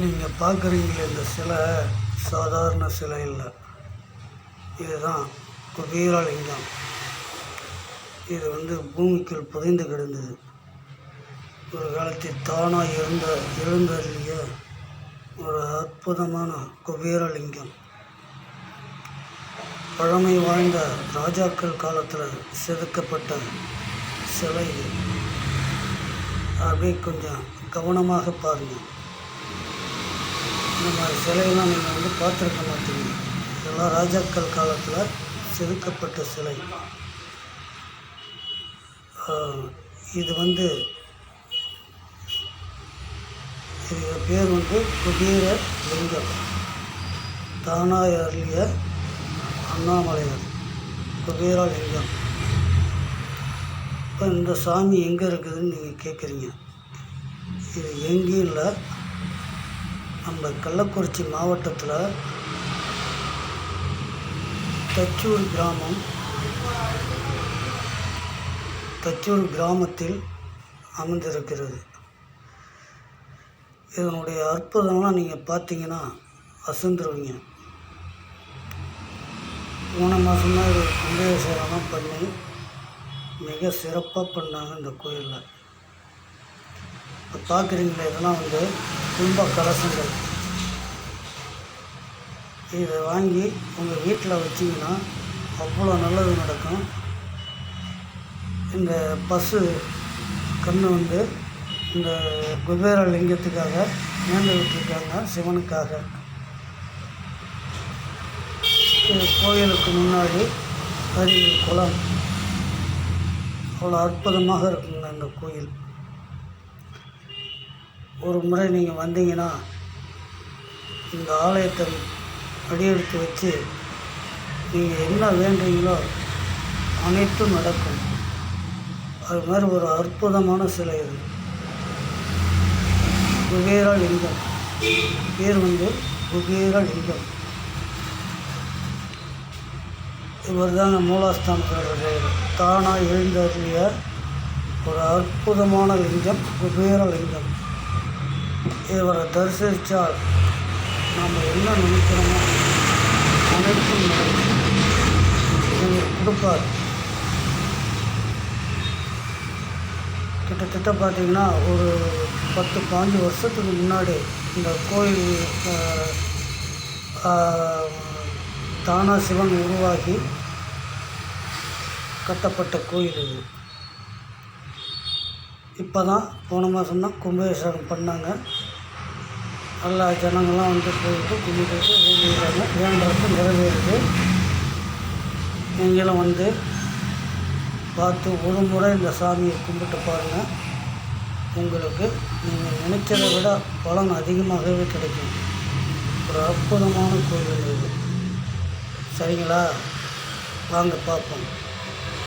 நீங்கள் பார்க்குறீங்களே இந்த சிலை சாதாரண சிலை இல்லை. இதுதான் குபீரலிங்கம். இது வந்து பூமிக்குள் புதைந்து கிடந்தது. ஒரு காலத்தில் தானாக இருந்த எழுந்தருளிய ஒரு அற்புதமான குபேரலிங்கம். பழமை வாய்ந்த ராஜாக்கள் காலத்தில் செதுக்கப்பட்ட சிலை இது. அப்படியே கொஞ்சம் கவனமாக பாருங்கள் இந்த மாதிரி சிலையெல்லாம் நீங்கள் வந்து பார்த்துருக்க மாட்டீங்க இதெல்லாம் ராஜாக்கள் காலத்தில் செதுக்கப்பட்ட சிலை. இது வந்து இது பேர் வந்து குபீர லிங்கம். தானாய் அருளிய அண்ணாமலையார் குபேரா லிங்கம். இப்போ இந்த சாமி எங்கே இருக்குதுன்னு நீங்கள் கேட்குறீங்க இது எங்கேயும் இல்லை. நம்ம கள்ளக்குறிச்சி மாவட்டத்தில் தச்சூர் கிராமம் தச்சூர் கிராமத்தில் அமைந்திருக்கிறது. இதனுடைய அற்புதம்லாம் நீங்கள் பார்த்தீங்கன்னா அசந்துருவீங்க. போன மாதமாக இது கும்பாபிஷேகம்லாம் பண்ணி மிக சிறப்பாக பண்ணாங்க இந்த கோயிலில். பார்க்குறீங்களே இதெல்லாம் வந்து கும்ப கலசங்கள். இதை வாங்கி உங்கள் வீட்டில் வச்சிங்கன்னா அவ்வளோ நல்லது நடக்கும். இந்த பசு கண்ணு வந்து இந்த குபேர லிங்கத்துக்காக நேர்ந்து விட்டுருக்காங்க சிவனுக்காக. கோயிலுக்கு முன்னாடி அருகில் குளம். அவ்வளோ அற்புதமாக இருக்குங்க இந்த கோயில். ஒரு முறை நீங்கள் வந்தீங்கன்னா இந்த ஆலயத்தை அடியெடுத்து வச்சு நீங்கள் என்ன வேண்டுறீங்களோ அனைத்தும் நடக்கும். அது மாதிரி ஒரு அற்புதமான சிலை இது குபேர லிங்கம். பேர் வந்து குபேர லிங்கம். இவர் தாங்க மூலாஸ்தானத்தில் தானாக எழுந்தருளிய ஒரு அற்புதமான லிங்கம் குபேர லிங்கம். இவரை தரிசித்தால் நாம் என்ன நினைக்கிறோமோ அனைத்தும் இவர் கொடுப்பார். கிட்டத்தட்ட பார்த்திங்கன்னா ஒரு பத்து பாஞ்சு வருஷத்துக்கு முன்னாடி இந்த கோயில் தானா சிவன் உருவாகி கட்டப்பட்ட கோயில் இது. இப்போ தான் போன மாதம்தான் கும்பாபிஷேகம் பண்ணாங்க. எல்லா ஜனங்கள்லாம் வந்து போயிட்டு கும்பிட்டு வேண்டியிருக்காங்க வேண்டது நிறைவேறுது. நீங்களும் வந்து பார்த்து ஒரு முறை இந்த சாமியை கும்பிட்டு பாருங்கள் உங்களுக்கு நீங்கள் நினைச்சதை விட பலன் அதிகமாகவே கிடைக்கும். ஒரு அற்புதமான கோயில் இது. சரிங்களா? வாங்க பார்ப்போம்.